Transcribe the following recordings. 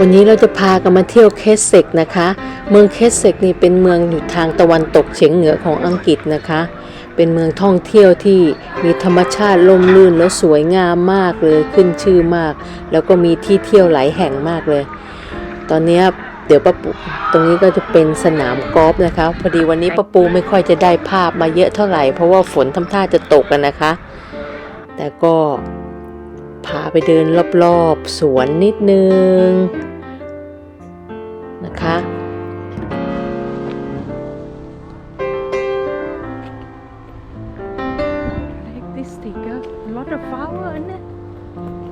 วันนี้เราจะพากันมาเที่ยวเคสเซกนะคะ เมืองเคสเซกนี่เป็นเมืองอยู่ทางตะวันตกเฉียงเหนือของอังกฤษนะคะ เป็นเมืองท่องเที่ยวที่มีธรรมชาติล่มลื่นแล้วสวยงามมากเลยขึ้นชื่อมาก แล้วก็มีที่เที่ยวหลายแห่งมากเลย ตอนนี้เดี๋ยวป้าปูตรงนี้ก็จะเป็นสนามกอล์ฟนะคะ พอดีวันนี้ป้าปูไม่ค่อยจะได้ภาพมาเยอะเท่าไหร่เพราะว่าฝนทำท่าจะตกกันนะคะ แต่ก็ พาไปเดินรอบๆ สวนนิดนึงนะคะ Like this sticker, a lot of flower in it.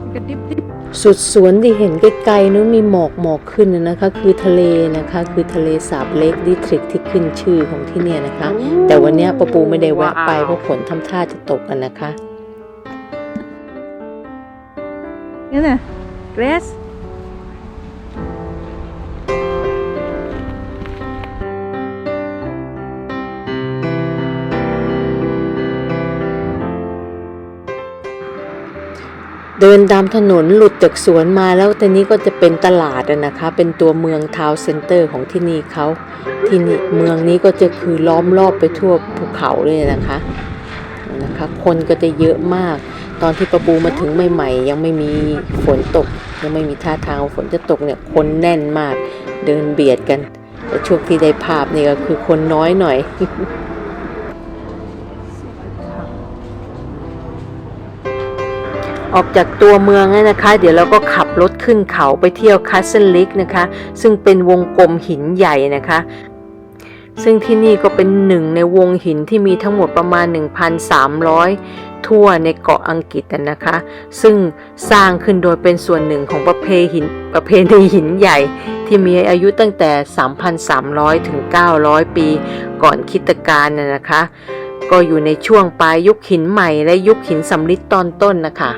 You can dip dip. สุดสวนที่เห็นใกล้ๆนู้นมีหมอกหมอกขึ้นน่ะนะคะคือทะเลนะคะคือทะเลสาบเล็กดิทริกที่ขึ้นชื่อของที่เนี่ยนะคะ แต่วันเนี้ยป้าปูไม่ได้แวะไปเพราะฝนทำท่าจะตกกันนะคะ Thế nè, Grace. เดินตามถนนหลุดจากสวนมาแล้วตอนนี้ก็จะเป็นตลาดนะคะ เป็นตัวเมืองทาวน์เซ็นเตอร์ของที่นี่เขาที่นี่เมืองนี้ก็จะคือล้อมรอบไปทั่วภูเขาเลยนะคะนะคะ คนก็จะเยอะมาก ตอนที่ประปูมาถึงใหม่ๆ ยังไม่มีฝนตก ยังไม่มีท่าทางว่าฝนจะตกเนี่ยคนแน่นมากเดินเบียดกันแต่ช่วงที่ได้ภาพนี่ก็คือคนน้อยหน่อยออกจากตัวเมืองแล้วนะคะ เดี๋ยวเราก็ขับรถขึ้นเขาไปเที่ยวคัสเซนลิกนะคะ ซึ่งเป็นวงกลมหินใหญ่นะคะ ซึ่งที่นี่ก็เป็นหนึ่งในวงหินที่มีทั้งหมดประมาณ 1,300 ทั่วในเกาะอังกฤษนะคะ ซึ่งสร้างขึ้นโดยเป็นส่วนหนึ่งของประเพหินประเพณีหินใหญ่ ที่มีอายุตั้งแต่ 3,300 ถึง 900 ปีก่อนคิดกาลน่ะนะคะ ก็อยู่ในช่วงปลายยุคหินใหม่และยุคหินสำริดตอนต้นนะคะ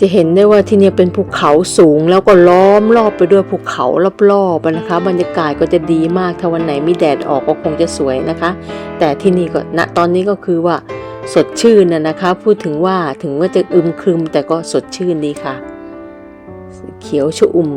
จะเห็นได้ว่าที่นี่เป็นภูเขาสูงแล้วก็ล้อมรอบไปด้วยภูเขารอบๆอะนะคะ บรรยากาศก็จะดีมากถ้าวันไหนมีแดดออกก็คงจะสวยนะคะ แต่ที่นี่ก็ณตอนนี้ก็คือว่า สดชื่นนะนะคะ พูดถึงว่าถึงว่าจะอึมครึมแต่ก็สดชื่นดีค่ะ เขียวชอุ่ม